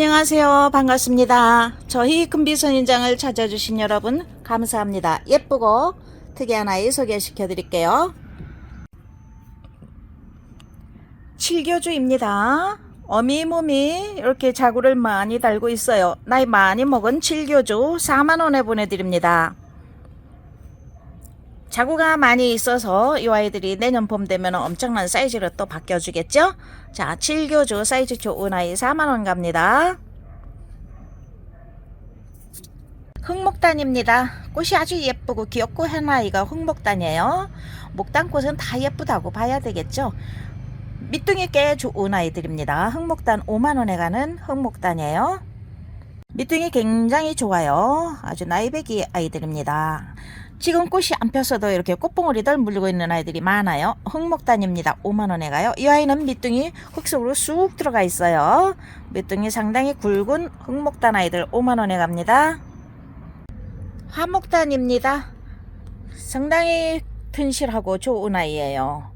안녕하세요. 반갑습니다. 저희 금비선인장을 찾아주신 여러분 감사합니다. 예쁘고 특이한 아이 소개시켜 드릴게요. 칠교주입니다. 어미 몸이 이렇게 자구를 많이 달고 있어요. 나이 많이 먹은 칠교주 4만원에 보내드립니다. 자구가 많이 있어서 이 아이들이 내년 봄 되면 엄청난 사이즈로 또 바뀌어주겠죠? 자, 7교주 사이즈 좋은 아이 4만원 갑니다. 흑목단입니다. 꽃이 아주 예쁘고 귀엽고 한 아이가 흑목단이에요. 목단꽃은 다 예쁘다고 봐야 되겠죠? 밑둥이 꽤 좋은 아이들입니다. 흑목단 5만원에 가는 흑목단이에요. 밑둥이 굉장히 좋아요. 아주 나이배기 아이들입니다. 지금 꽃이 안 폈어도 이렇게 꽃봉오리들 물리고 있는 아이들이 많아요. 흑목단입니다. 5만원에 가요. 이 아이는 밑둥이 흙 속으로 쑥 들어가 있어요. 밑둥이 상당히 굵은 흑목단 아이들 5만원에 갑니다. 화목단입니다. 상당히 튼실하고 좋은 아이예요.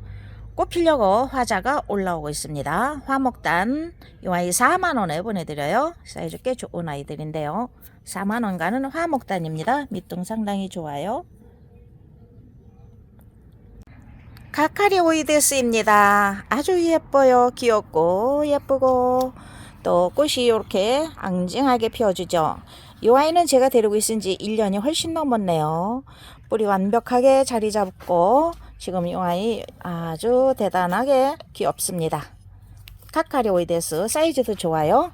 꽃 피려고 화자가 올라오고 있습니다. 화목단 이 아이 4만원에 보내드려요. 사이즈 꽤 좋은 아이들인데요. 4만원 가는 화목단입니다. 밑둥 상당히 좋아요. 카카리오이데스입니다. 아주 예뻐요. 귀엽고 예쁘고 또 꽃이 이렇게 앙증하게 피어주죠. 이 아이는 제가 데리고 있은 지 1년이 훨씬 넘었네요. 뿌리 완벽하게 자리 잡고 지금 이 아이 아주 대단하게 귀엽습니다. 카카리오이데스 사이즈도 좋아요.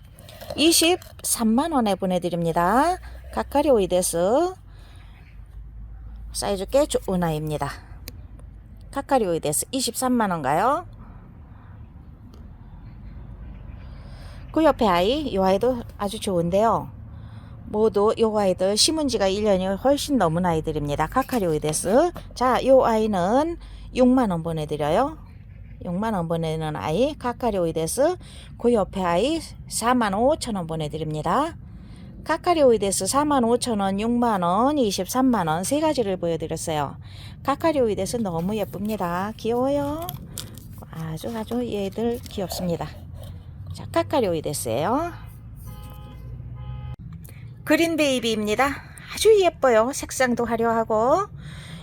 23만원에 보내드립니다. 카카리오이데스 사이즈 꽤 좋은 아이입니다. 카카리오이데스 23만원가요? 그 옆에 아이, 이 아이도 아주 좋은데요. 모두 이 아이들 심은 지가 1년이 훨씬 넘은 아이들입니다. 카카리오이데스. 자, 이 아이는 6만 원 보내 드려요. 6만 원 보내는 아이 카카리오이데스 그 옆에 아이 4만 5천 원 보내 드립니다. 카카리오이데스 4만 5천원, 6만원, 23만원 세 가지를 보여드렸어요. 카카리오이데스 너무 예쁩니다. 귀여워요. 아주 아주 얘들 귀엽습니다. 자, 카카리오이데스예요. 그린 베이비입니다. 아주 예뻐요. 색상도 화려하고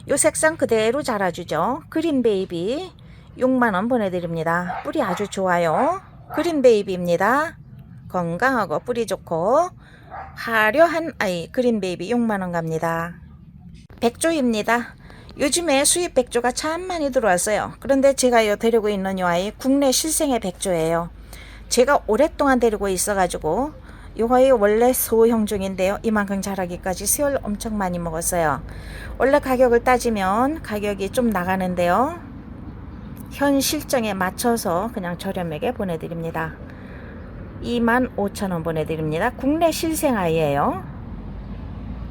요 색상 그대로 자라주죠. 그린 베이비 6만원 보내드립니다. 뿌리 아주 좋아요. 그린 베이비입니다. 건강하고 뿌리 좋고 화려한 아이 그린 베이비 6만원 갑니다. 백조입니다. 요즘에 수입 백조가 참 많이 들어왔어요. 그런데 제가 요 데리고 있는 요 아이 국내 실생의 백조예요. 제가 오랫동안 데리고 있어가지고 요 아이 원래 소형 종인데요. 이만큼 자라기까지 세월 엄청 많이 먹었어요. 원래 가격을 따지면 가격이 좀 나가는데요. 현 실정에 맞춰서 그냥 저렴하게 보내드립니다. 25,000원 보내드립니다. 국내 실생아이예요.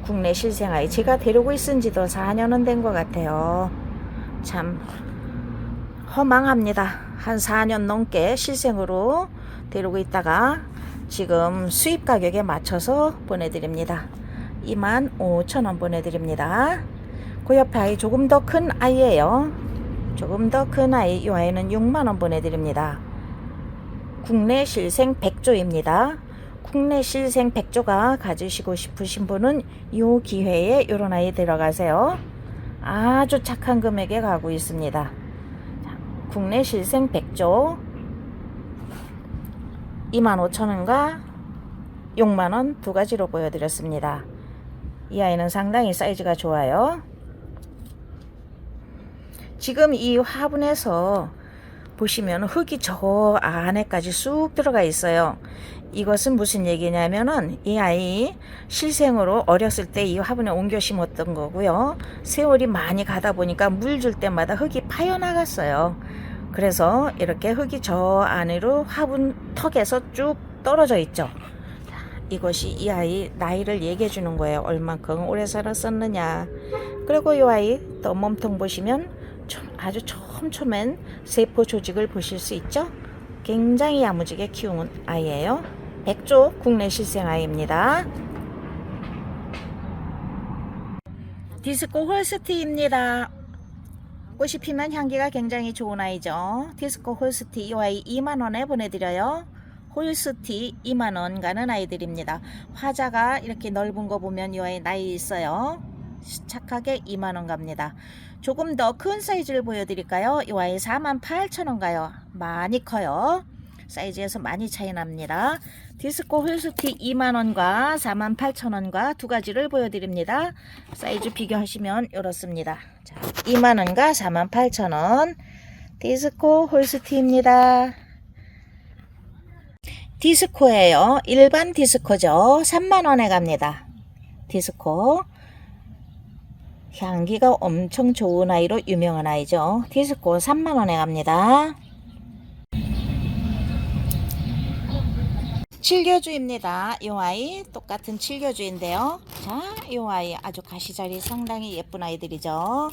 국내 실생아이. 제가 데리고 있은 지도 4년은 된 것 같아요. 참 허망합니다. 한 4년 넘게 실생으로 데리고 있다가 지금 수입 가격에 맞춰서 보내드립니다. 25,000원 보내드립니다. 그 옆에 아이 조금 더 큰 아이예요. 조금 더 큰 아이, 이 아이는 6만원 보내드립니다. 국내 실생 백조입니다. 국내 실생 백조가 가지시고 싶으신 분은 이 기회에 이런 아이 들어가세요. 아주 착한 금액에 가고 있습니다. 국내 실생 백조 25,000원과 6만원 두 가지로 보여드렸습니다. 이 아이는 상당히 사이즈가 좋아요. 지금 이 화분에서 보시면 흙이 저 안에까지 쑥 들어가 있어요. 이것은 무슨 얘기냐면은 이 아이 실생으로 어렸을 때 이 화분에 옮겨 심었던 거고요. 세월이 많이 가다 보니까 물 줄 때마다 흙이 파여 나갔어요. 그래서 이렇게 흙이 저 안으로 화분 턱에서 쭉 떨어져 있죠. 이것이 이 아이 나이를 얘기해 주는 거예요. 얼만큼 오래 살았었느냐. 그리고 이 아이 또 몸통 보시면 좀 아주 촘촘한 세포 조직을 보실 수 있죠. 굉장히 야무지게 키운 아이예요. 백조 국내 실생 아이입니다. 디스코 홀스티입니다. 꽃이 피면 향기가 굉장히 좋은 아이죠. 디스코 홀스티 이 아이 2만원에 보내드려요. 홀스티 2만원 가는 아이들입니다. 화자가 이렇게 넓은 거 보면 이 아이 나이 있어요. 착하게 2만원 갑니다. 조금 더 큰 사이즈를 보여드릴까요? 이 아이 48,000원 가요. 많이 커요. 사이즈에서 많이 차이 납니다. 디스코 홀스티 2만원과 48,000원과 두 가지를 보여드립니다. 사이즈 비교하시면 이렇습니다. 자, 2만원과 48,000원 디스코 홀스티입니다. 디스코예요. 일반 디스코죠. 3만원에 갑니다. 디스코 향기가 엄청 좋은 아이로 유명한 아이죠. 디스코 3만원에 갑니다. 칠교주입니다. 이 아이 똑같은 칠교주인데요. 자, 이 아이 아주 가시자리 상당히 예쁜 아이들이죠.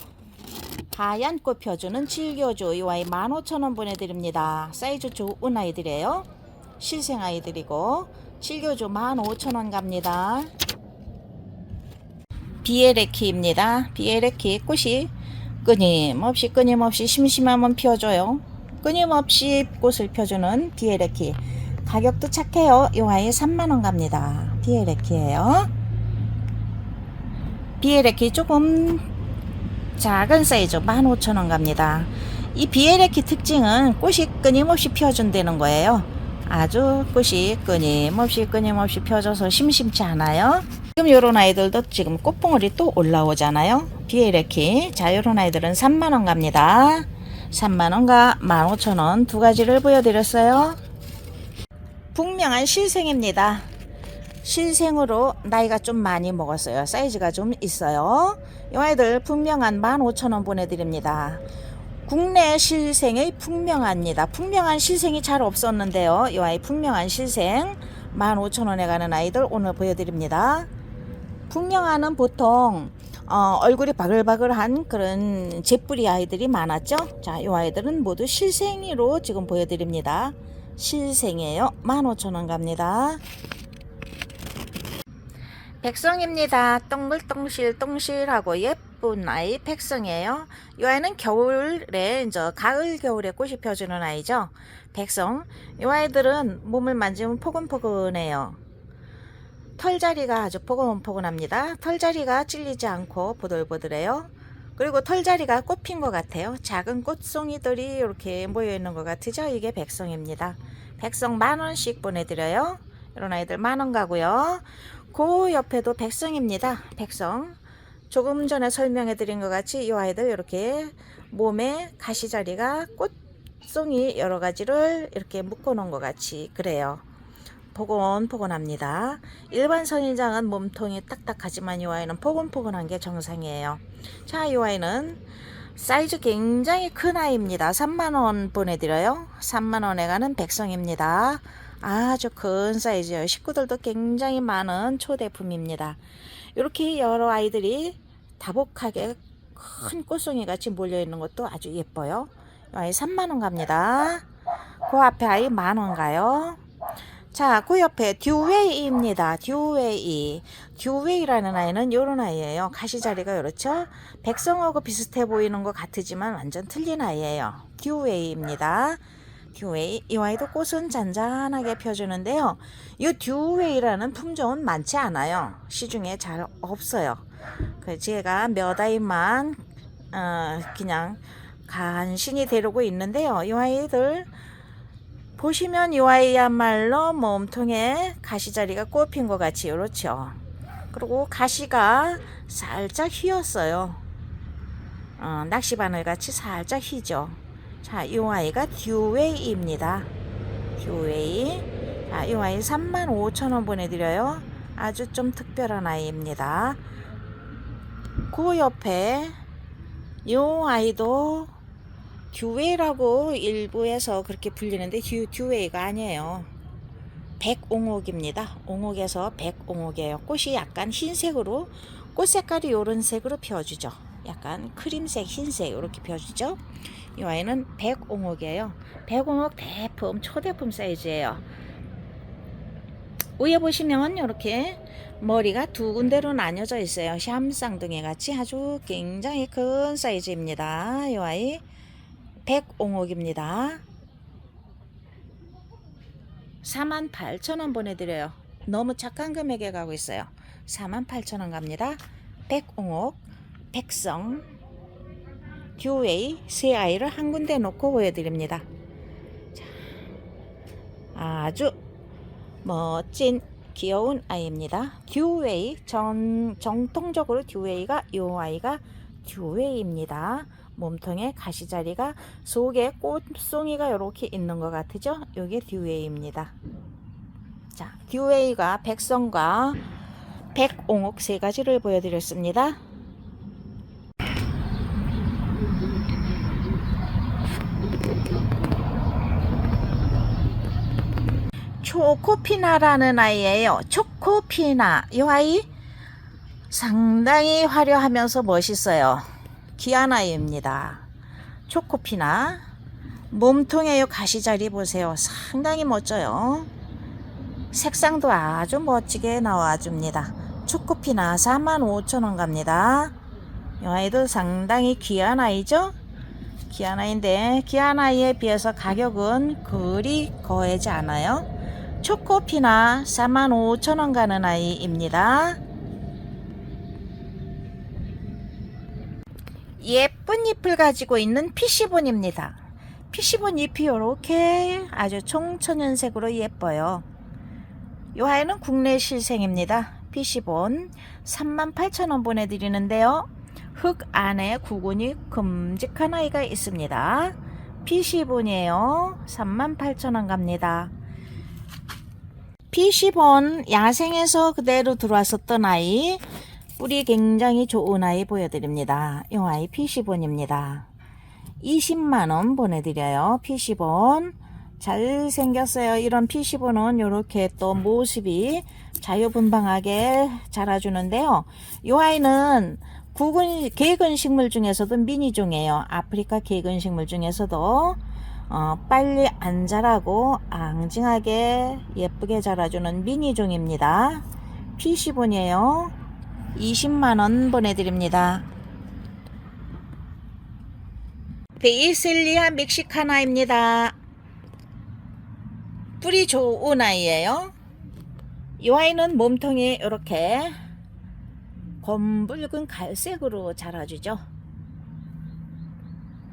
하얀 꽃 펴주는 칠교주 이 아이 15,000원 보내드립니다. 사이즈 좋은 아이들이에요. 실생 아이들이고 칠교주 15,000원 갑니다. 비에레키입니다. 비에레키 꽃이 끊임없이 끊임없이 심심하면 피워줘요. 끊임없이 꽃을 펴주는 비에레키. 가격도 착해요. 이 아이 3만원 갑니다. 비에레키예요. 비에레키 조금 작은 사이즈 15,000원 갑니다. 이 비에레키 특징은 꽃이 끊임없이 피어준다는 거예요. 아주 꽃이 끊임없이 끊임없이 펴져서 심심치 않아요. 지금 요런 아이들도 지금 꽃봉오리 또 올라오잖아요. 비에레키. 자, 요런 아이들은 3만원 갑니다. 3만원과 15,000원 두 가지를 보여드렸어요. 분명한 실생입니다. 실생으로 나이가 좀 많이 먹었어요. 사이즈가 좀 있어요. 이 아이들 분명한 15,000원 보내드립니다. 국내 실생의 풍명합니다. 풍명한 실생이 잘 없었는데요. 이 아이 풍명한 실생 15,000원에 가는 아이들 오늘 보여드립니다. 풍명한은 보통 어, 얼굴이 바글바글한 그런 재뿌리 아이들이 많았죠. 자, 이 아이들은 모두 실생이로 지금 보여드립니다. 실생이에요. 15,000원 갑니다. 백성입니다. 동글동실 동실하고 예쁜 아이 백성이에요. 이 아이는 겨울에 이제 가을 겨울에 꽃이 펴주는 아이죠. 백성. 이 아이들은 몸을 만지면 포근포근해요. 털자리가 아주 포근포근합니다. 털자리가 찔리지 않고 보들보들해요. 그리고 털자리가 꽃핀 것 같아요. 작은 꽃송이들이 이렇게 모여 있는 것 같으죠? 이게 백성입니다. 백성 만 원씩 보내드려요. 이런 아이들 만원 가고요. 그 옆에도 백성입니다. 백성. 조금 전에 설명해 드린 것 같이 이 아이들 이렇게 몸에 가시자리가 꽃송이 여러 가지를 이렇게 묶어 놓은 것 같이 그래요. 포근포근합니다. 일반 선인장은 몸통이 딱딱하지만 이 아이는 포근포근한 게 정상이에요. 자, 이 아이는 사이즈 굉장히 큰 아이입니다. 3만원 보내드려요. 3만원에 가는 백성입니다. 아주 큰 사이즈예요. 식구들도 굉장히 많은 초대품입니다. 이렇게 여러 아이들이 다복하게 큰 꽃송이 같이 몰려있는 것도 아주 예뻐요. 이 아이 3만원 갑니다. 그 앞에 아이 만원 가요. 자, 그 옆에 듀웨이입니다. 듀웨이. 듀웨이라는 아이는 이런 아이예요. 가시 자리가 이렇죠. 백성하고 비슷해 보이는 것 같지만 완전 틀린 아이예요. 듀웨이입니다. 듀웨이. 이 아이도 꽃은 잔잔하게 펴주는데요. 이 듀웨이라는 품종은 많지 않아요. 시중에 잘 없어요. 그 제가 몇 아이만 어, 그냥 간신히 데리고 있는데요. 이 아이들 보시면 이 아이야말로 몸통에 가시자리가 꼽힌 것 같이 이렇죠. 그리고 가시가 살짝 휘었어요. 어, 낚시바늘 같이 살짝 휘죠. 자, 이 아이가 듀웨이입니다. 듀웨이. 자, 이 아이 35,000원 보내드려요. 아주 좀 특별한 아이입니다. 그 옆에 이 아이도 듀웨이라고 일부에서 그렇게 불리는데 듀, 듀웨이가 아니에요. 백옹옥입니다. 옹옥에서 백옹옥이에요. 꽃이 약간 흰색으로 꽃 색깔이 이런 색으로 피워주죠. 약간 크림색, 흰색 이렇게 피워주죠. 이 아이는 백옹옥이에요. 백옹옥 대품, 초대품 사이즈예요. 위에 보시면 이렇게 머리가 두 군데로 나뉘어져 있어요. 샴 쌍둥이 같이 아주 굉장히 큰 사이즈입니다. 이 아이 백옹옥입니다. 48,000원 보내드려요. 너무 착한 금액에 가고 있어요. 48,000원 갑니다. 백옹옥, 백성, 듀웨이 세 아이를 한 군데 놓고 보여드립니다. 자, 아주 멋진 귀여운 아이입니다. 듀웨이 전 정통적으로 듀웨이가 이 아이가 듀웨이입니다. 몸통에 가시자리가 속에 꽃송이가 이렇게 있는 것 같으죠? 이게 듀웨이입니다. 자, 듀웨이가 백성과 백옹옥 세 가지를 보여드렸습니다. 초코피나라는 아이예요. 초코피나. 이 아이 상당히 화려하면서 멋있어요. 귀한 아이입니다. 초코피나. 몸통에 요 가시자리 보세요. 상당히 멋져요. 색상도 아주 멋지게 나와줍니다. 초코피나 45,000원 갑니다. 이 아이도 상당히 귀한 아이죠? 귀한 아이인데 귀한 아이에 비해서 가격은 그리 거하지 않아요. 초코피나 45,000원 가는 아이입니다. 예쁜 잎을 가지고 있는 피시본입니다. 피시본 잎이 이렇게 아주 청천연색으로 예뻐요. 이 아이는 국내 실생입니다. 피시본 38,000원 보내드리는데요. 흙 안에 구근이 큼직한 아이가 있습니다. 피시본이에요. 38,000원 갑니다. 피시본 야생에서 그대로 들어왔었던 아이 뿌리 굉장히 좋은 아이 보여드립니다. 이 아이 피시본입니다. 20만원 보내드려요. 피시본 잘생겼어요. 이런 피시본은 이렇게 또 모습이 자유분방하게 자라주는데요. 이 아이는 국은 개근 식물 중에서도 미니종이에요. 아프리카 개근 식물 중에서도 어, 빨리 안 자라고 앙증하게 예쁘게 자라주는 미니종입니다. 피시본이에요. 20만원 보내드립니다. 베이셀리아 멕시카나입니다. 뿌리 좋은 아이예요. 이 아이는 몸통이 이렇게 검붉은 갈색으로 자라주죠.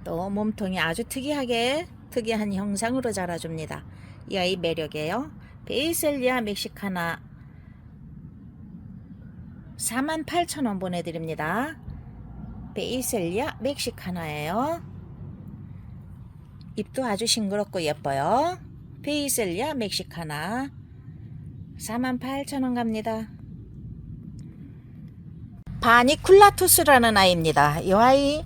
또 몸통이 아주 특이하게 특이한 형상으로 자라줍니다. 이 아이 매력이에요. 베이셀리아 멕시카나 48,000원 보내드립니다. 베이셀리아 멕시카나예요. 잎도 아주 싱그럽고 예뻐요. 베이셀리아 멕시카나 48,000원 갑니다. 바니쿨라투스라는 아이입니다. 이 아이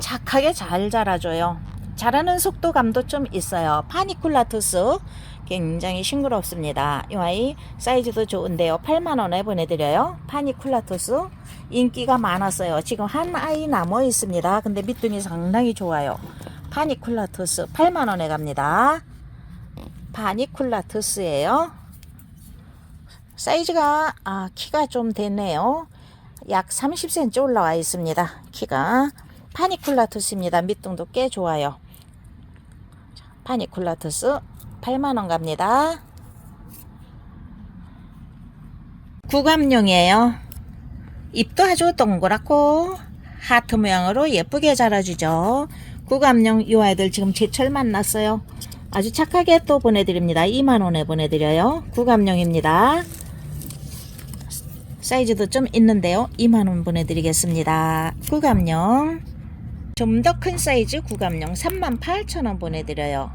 착하게 잘 자라줘요. 자라는 속도감도 좀 있어요. 파니쿨라투스 굉장히 싱그럽습니다. 이 아이 사이즈도 좋은데요. 8만원에 보내드려요. 파니쿨라투스 인기가 많았어요. 지금 한 아이 남아 있습니다. 근데 밑둥이 상당히 좋아요. 파니쿨라투스 8만원에 갑니다. 파니쿨라투스예요. 사이즈가 아, 키가 좀 됐네요. 약 30cm 올라와 있습니다. 키가 파니쿨라투스입니다. 밑둥도 꽤 좋아요. 파니쿨라투스 8만원 갑니다. 구감용이에요. 잎도 아주 동그랗고 하트 모양으로 예쁘게 자라주죠. 구감용 이 아이들 지금 제철 만났어요. 아주 착하게 또 보내드립니다. 2만원에 보내드려요. 구감용입니다. 사이즈도 좀 있는데요. 2만원 보내드리겠습니다. 구감용. 좀 더 큰 사이즈 구감용 38,000원 보내드려요.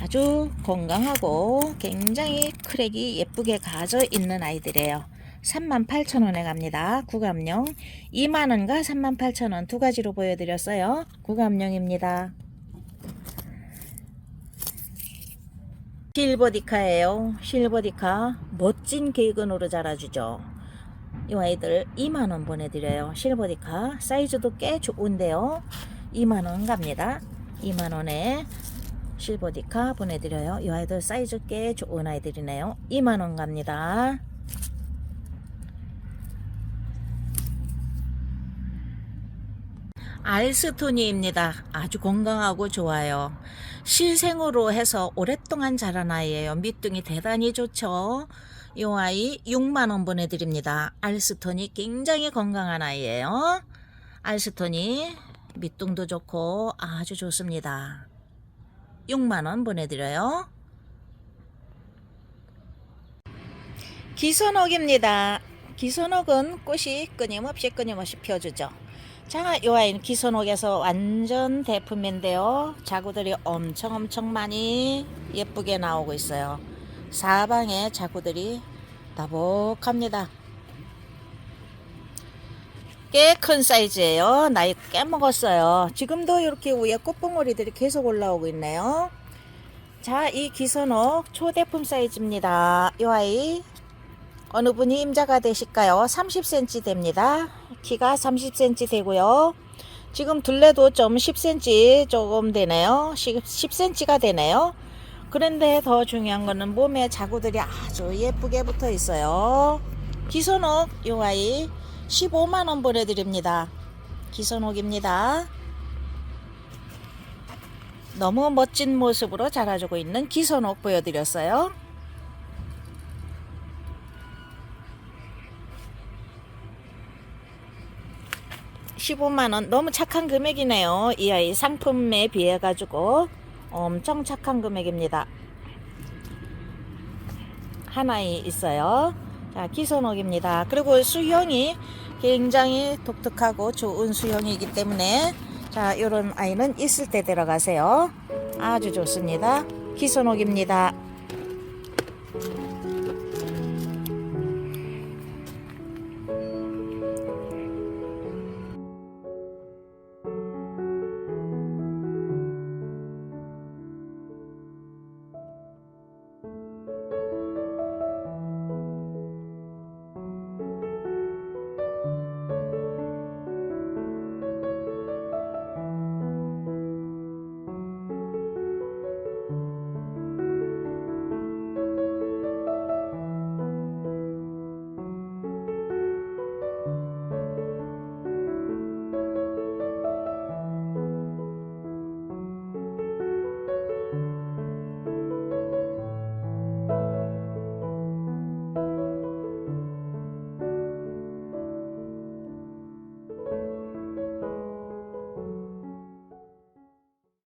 아주 건강하고 굉장히 크랙이 예쁘게 가져 있는 아이들이에요. 38,000원에 갑니다. 구감용 2만원과 38,000원 두 가지로 보여드렸어요. 구감용입니다. 실버디카예요. 실버디카 멋진 개근으로 자라주죠. 이 아이들 2만원 보내드려요. 실버디카 사이즈도 꽤 좋은데요. 2만원 갑니다. 2만원에 실버디카 보내드려요. 이 아이들 사이즈 꽤 좋은 아이들이네요. 2만원 갑니다. 알스토니입니다. 아주 건강하고 좋아요. 실생으로 해서 오랫동안 자란 아이예요. 밑둥이 대단히 좋죠. 이 아이 6만원 보내드립니다. 알스토니 굉장히 건강한 아이예요. 알스토니 밑둥도 좋고 아주 좋습니다. 6만원 보내드려요. 기선옥입니다. 기선옥은 꽃이 끊임없이 끊임없이 피어주죠. 자, 이 아이는 기선옥에서 완전 대품인데요. 자구들이 엄청 엄청 많이 예쁘게 나오고 있어요. 사방에 자구들이 다복합니다. 꽤 큰 사이즈예요. 나이 꽤 먹었어요. 지금도 이렇게 위에 꽃봉오리들이 계속 올라오고 있네요. 자, 이 기선옥 초대품 사이즈입니다. 이 아이 어느 분이 임자가 되실까요? 30cm 됩니다. 키가 30cm 되고요. 지금 둘레도 좀 10cm 조금 되네요. 10cm가 되네요. 그런데 더 중요한 거는 몸에 자구들이 아주 예쁘게 붙어 있어요. 기선옥 요 아이 15만원 보내드립니다. 기선옥입니다. 너무 멋진 모습으로 자라주고 있는 기선옥 보여드렸어요. 15만원 너무 착한 금액이네요 이 아이 상품에 비해 가지고 엄청 착한 금액입니다. 하나에 있어요. 자 기선옥입니다. 그리고 수형이 굉장히 독특하고 좋은 수형이기 때문에 자 요런 아이는 있을 때 들어가세요. 아주 좋습니다. 기선옥입니다